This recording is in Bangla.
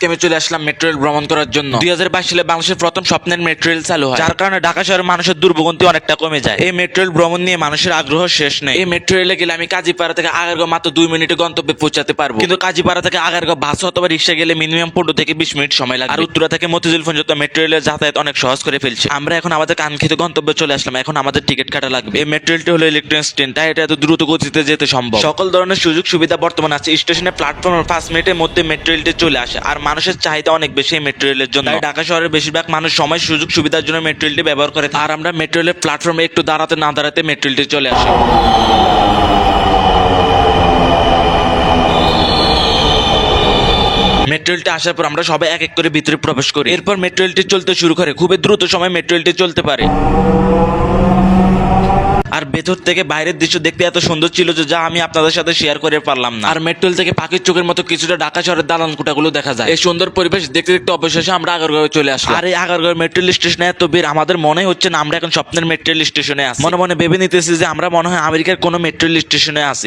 আজকে আমি চলে আসলাম মেট্রো রেল ভ্রমণ করার জন্য। দুই হাজার বাইশ সালে বাংলাদেশের প্রথম স্বপ্নের মেট্রো রেল চালু হয়। যার কারণে ঢাকা শহরের মানুষের দুর্ভোগন্তি অনেকটা কমে যায়। এই মেট্রো রেল ভ্রমণ নিয়ে মানুষের আগ্রহ শেষ নেই। এই মেট্রো রেলে গেলে আমি কাজীপাড়া থেকে আগারগাঁও মাত্র দুই মিনিটে গন্তব্যে পৌঁছাতে পারব। কিন্তু কাজীপাড়া থেকে আগারগাঁও বাস অথবা রিক্সা গেলে মিনিমাম পনেরো থেকে বিশ মিনিট সময় লাগে। আর উত্তরা থেকে মতিঝিল পর্যন্ত মেট্রো রেলের যাতায়াত অনেক সহজ করে ফেলছে। আমরা এখন আমাদের কাঙ্ক্ষিত গন্তব্যে চলে আসলাম। এখন আমাদের টিকিট কাটা লাগবে। এই মেট্রো রেলটি হলো ইলেকট্রনিক্স ট্রেন তাই এটা এত দ্রুত গতিতে যেতে সম্ভব। সকল ধরনের সুযোগ সুবিধা বর্তমান আছে। স্টেশনে প্ল্যাটফর্মের পাঁচ মিনিটের মধ্যে মেট্রো রেলটি চলে আসে। আর মানুষের চাহিদা অনেক বেশি এই মেট্রো রেলের জন্য ঢাকা শহরের বেশিরভাগ মানুষ সময় সুযোগ সুবিধার জন্য মেট্রো রেলটি ব্যবহার করে আর আমরা মেট্রো রেলের প্ল্যাটফর্মে একটু দাঁড়াতে না দাঁড়াতে মেট্রো রেলটি চলে আসে। মেট্রো রেলটি আসার পর আমরা সবাই এক এক করে ভিতরে প্রবেশ করি। এরপর মেট্রো রেলটি চলতে শুরু করে। খুবই দ্রুত সময় মেট্রো রেলটি চলতে পারে। ভেতর থেকে বাইরের দৃশ্য দেখতে এত সুন্দর ছিল যে যা আমি আপনাদের সাথে শেয়ার করে পারলাম না। আর মেট্রোল থেকে পাখির চোখের মতো কিছুটা ঢাকা শহরের দালান কুটাগুলো দেখা যায়। এই সুন্দর পরিবেশ দেখতে দেখতে অবশেষে আমরা আগারগাঁও চলে আসলাম। আর এই আগারগাঁও মেট্রোল স্টেশনে এত ভিড় আমাদের মনে হচ্ছে না আমরা এখন স্বপ্নের মেট্রোল স্টেশনে আছি। মনে মনে ভেবে নিতেছি যে আমরা মনে হয় আমেরিকার কোনো মেট্রোল স্টেশনে আছি।